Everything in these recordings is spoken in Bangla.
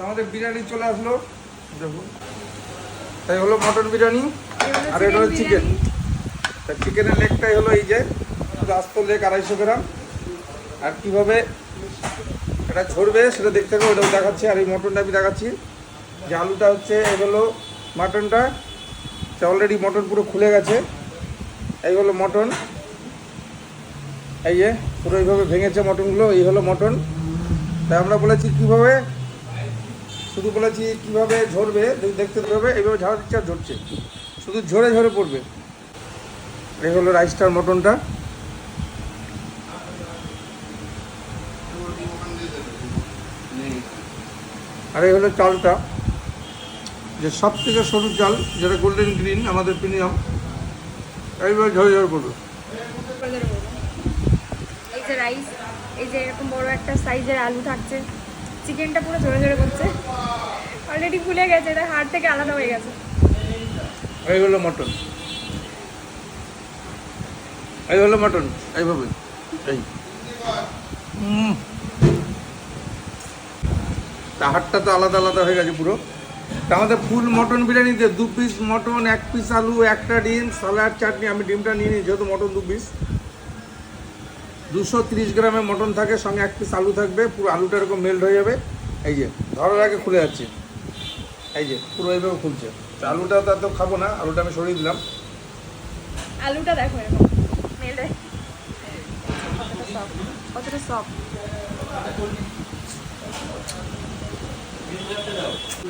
তো আমাদের বিরিয়ানি চলে আসলো। দেখুন। তাই হলো মটন বিরিয়ানি আর এটা হলো চিকেন তা চিকেনের লেগটাই হলো এই যে আস্ত লেগ আড়াইশো গ্রাম। আর কীভাবে এটা ঝরবে সেটা দেখতে হবে ওটাও দেখাচ্ছি। আর এই মটনটা আমি দেখাচ্ছি। যে আলুটা হচ্ছে এই হলো মাটনটা। অলরেডি মটন পুরো খুলে গেছে। এই হলো মটন। এই যে পুরো এইভাবে ভেঙেছে মটনগুলো এই হলো মটন। তাই আমরা বলেছি কীভাবে শুধু বলেছি কীভাবে ঝরবে দেখ- দেখতে হবে এইভাবে ঝাড়া দিচ্ছে আর ঝরছে। শুধু ঝরে ঝরে পড়বে। এই হলো রাইসটার মটনটা। আর এই হলো চালটা। যে সব থেকে সরু চাল, যেটা গোল্ডেন গ্রিন আমাদের প্রিমিয়াম এইভাবে ঝরে ঝরে পড়বে। এই যে রাইস এই যে এরকম বড় একটা সাইজের আলু থাকছে। চিকেনটা পুরো ঝরে ঝরে করছে। অলরেডি ফুলে গেছে, এটা হাড় থেকে আলাদা হয়ে গেছে। এই হলো মটন এই হলো মটন এইভাবে। এই। তা হাড়টা তো আলাদা আলাদা হয়ে গেছে পুরো। তা আমাদের ফুল মটন বিরিয়ানিতে দু পিস মটন এক পিস আলু, একটা ডিম স্যালাড চাটনি, আমি ডিমটা নিয়ে নিই যেহেতু মটন দু পিস দুশো তিরিশ গ্রামের মটন থাকে সঙ্গে এক পিস আলু থাকবে পুরো আলুটা এরকম মেল্ট হয়ে যাবে। এই যে ধরার আগে খুলে যাচ্ছে। এই যে পুরো এইভাবে খুলছে। তা আলুটা তো এত খাব না আলুটা আমি সরিয়ে দিলাম। আলুটা দেখো এরকম মেলে কতটা সফট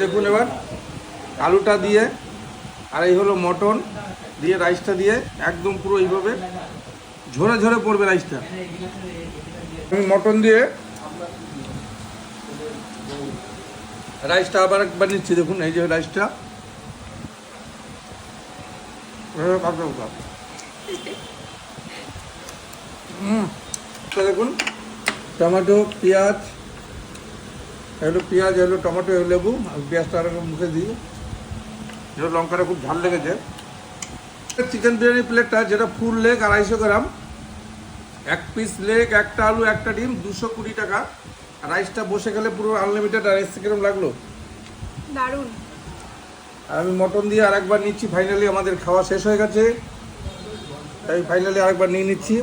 দেখুন এবার আলুটা দিয়ে আর এই হলো মটন দিয়ে রাইসটা দিয়ে একদম পুরো এইভাবে ঝরে ঝরে পড়বে রাইসটা। মটন দিয়ে রাইসটা আবার একবার নিচ্ছি, দেখুন, এই যে রাইসটা। দেখুন, টমেটো, পেঁয়াজ এগুলো পেঁয়াজ এগুলো টমেটো এগুলো লেবু পেঁয়াজটা আর মুখে দিই লঙ্কাটা খুব ঝাল লেগেছে। চিকেন বিরিয়ানি প্লেটটা, যেটা ফুল লেগ আড়াইশো গ্রাম এক পিস লেগ একটা আলু একটা ডিম দুশো কুড়ি টাকা। রাইসটা বসে গেলে পুরো আনলিমিটেড রাইস এসে কিরম লাগল? দারুণ। আর আমি মটন দিয়ে আরেকবার নিচ্ছি ফাইনালি আমাদের খাওয়া শেষ হয়ে গেছে। তাই ফাইনালি আরেকবার নিয়ে নিচ্ছি।